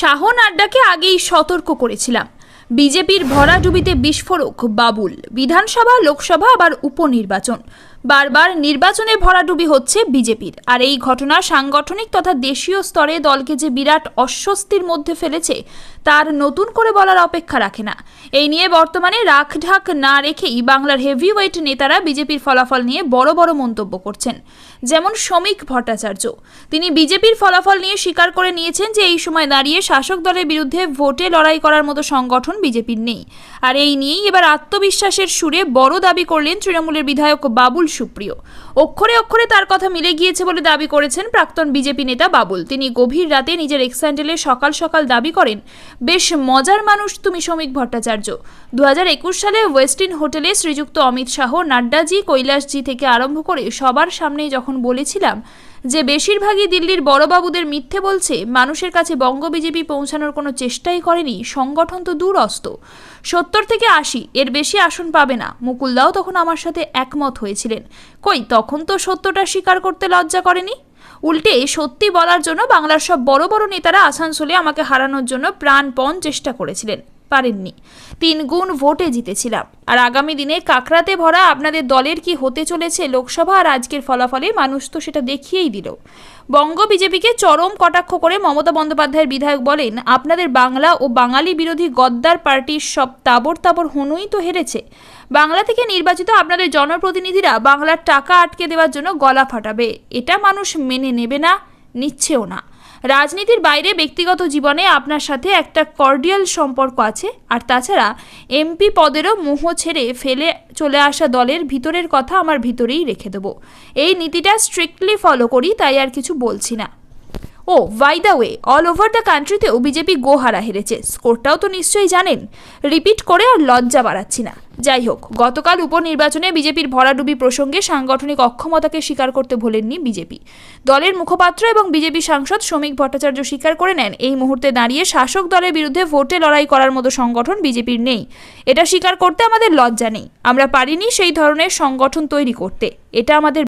শাহ আড্ডাকে আগেই সতর্ক করেছিলাম। বিজেপির ভরাডুবিতে বিস্ফোরক বাবুল। বিধানসভা, লোকসভা, আবার উপনির্বাচন। বারবার নির্বাচনে ভরাডুবি হচ্ছে বিজেপির। আর এই ঘটনা সাংগঠনিক তথা দেশীয় স্তরে দলকে যে বিরাট অস্বস্তির মধ্যে ফেলেছে তার নতুন করে বলার অপেক্ষা রাখে না। এই নিয়ে বর্তমানে রাখঢাক না রেখেই বাংলার হেভিওয়েট নেতারা বিজেপির ফলাফল নিয়ে বড় বড় মন্তব্য করছেন। যেমন শ্রমিক ভট্টাচার্য। তিনি বিজেপির ফলাফল নিয়ে স্বীকার করে নিয়েছেন যে এই সময় দাঁড়িয়ে শাসক দলের বিরুদ্ধে ভোটে লড়াই করার মতো সংগঠন বিজেপির নেই। আর এই নিয়েই এবার আত্মবিশ্বাসের সুরে বড় দাবি করলেন তৃণমূলের বিধায়ক বাবুল সুপ্রিয়। অক্ষরে অক্ষরে তার কথা মিলে গিয়েছে বলে দাবি করেছেন প্রাক্তন বিজেপি নেতা বাবুল। তিনি গভীর রাতে নিজের এক্সান্ডেলে সকাল সকাল দাবি করেন বেশ মজার মানুষ তুমি শ্রমিক ভট্টাচার্য। দুহাজার একুশ সালে ওয়েস্টিন হোটেলে শ্রীযুক্ত অমিত শাহ, নাড্ডাজি, কৈলাসজি থেকে আরম্ভ করে সবার সামনে যখন বলেছিলাম যে বেশিরভাগই দিল্লির বড়বাবুদের মিথ্যে বলছে, মানুষের কাছে বঙ্গ বিজেপি পৌঁছানোর কোনো চেষ্টাই করেনি, সংগঠন তো দূরস্ত। সত্তর থেকে আশি, এর বেশি আসন পাবে না। মুকুলদাও তখন আমার সাথে একমত হয়েছিলেন। কই, তখন তো সত্যটা স্বীকার করতে লজ্জা করেনি? উল্টে সত্যি বলার জন্য বাংলার সব বড় বড় নেতারা আসানসোলে আমাকে হারানোর জন্য প্রাণপণ চেষ্টা করেছিলেন। পারেননি। তিন গুণ ভোটে জিতেছিলাম। আর আগামী দিনে কাকরাতে ভরা আপনাদের দলের কি হতে চলেছে লোকসভা? আর আজকের ফলাফলে মানুষ তো সেটা দেখিয়েই দিল। বঙ্গ বিজেপিকে চরম কটাক্ষ করে মমতা বন্দ্যোপাধ্যায়ের বিধায়ক বলেন, আপনাদের বাংলা ও বাঙালি বিরোধী গদ্দার পার্টির সব তাবর তাবর হনুই তো হেরেছে। বাংলা থেকে নির্বাচিত আপনাদের জনপ্রতিনিধিরা বাংলার টাকা আটকে দেওয়ার জন্য গলা ফাটাবে। এটা মানুষ মেনে নেবে না, নিচ্ছেও না। রাজনীতির বাইরে ব্যক্তিগত জীবনে আপনার সাথে একটা কর্ডিয়াল সম্পর্ক আছে। আর তাছাড়া এমপি পদেরও মোহ ছেড়ে ফেলে চলে আসা দলের ভিতরের কথা আমার ভিতরেই রেখে দেবো। এই নীতিটা স্ট্রিক্টলি ফলো করি, তাই আর কিছু বলছি না। ও by the way all over the কান্ট্রিতেও BJP গোহারা হেরেছে। স্কোরটাও তো নিশ্চয়ই জানেন। রিপিট করে আর লজ্জা বাড়াচ্ছি না। যাই হোক, গতকাল উপনির্বাচনে বিজেপির ভরাডুবি প্রসঙ্গে সাংগঠনিক অক্ষমতাকে স্বীকার করতে ভোলেননি বিজেপি দলের মুখপাত্র এবং বিজেপি সাংসদ শ্রমিক ভট্টাচার্য স্বীকার করে নেন, এই মুহূর্তে দাঁড়িয়ে শাসক দলের বিরুদ্ধে ভোটে লড়াই করার মতো সংগঠন বিজেপির নেই। এটা স্বীকার করতে আমাদের লজ্জা নেই। আমরা পারিনি সেই ধরনের সংগঠন তৈরি করতে। এটা আমাদের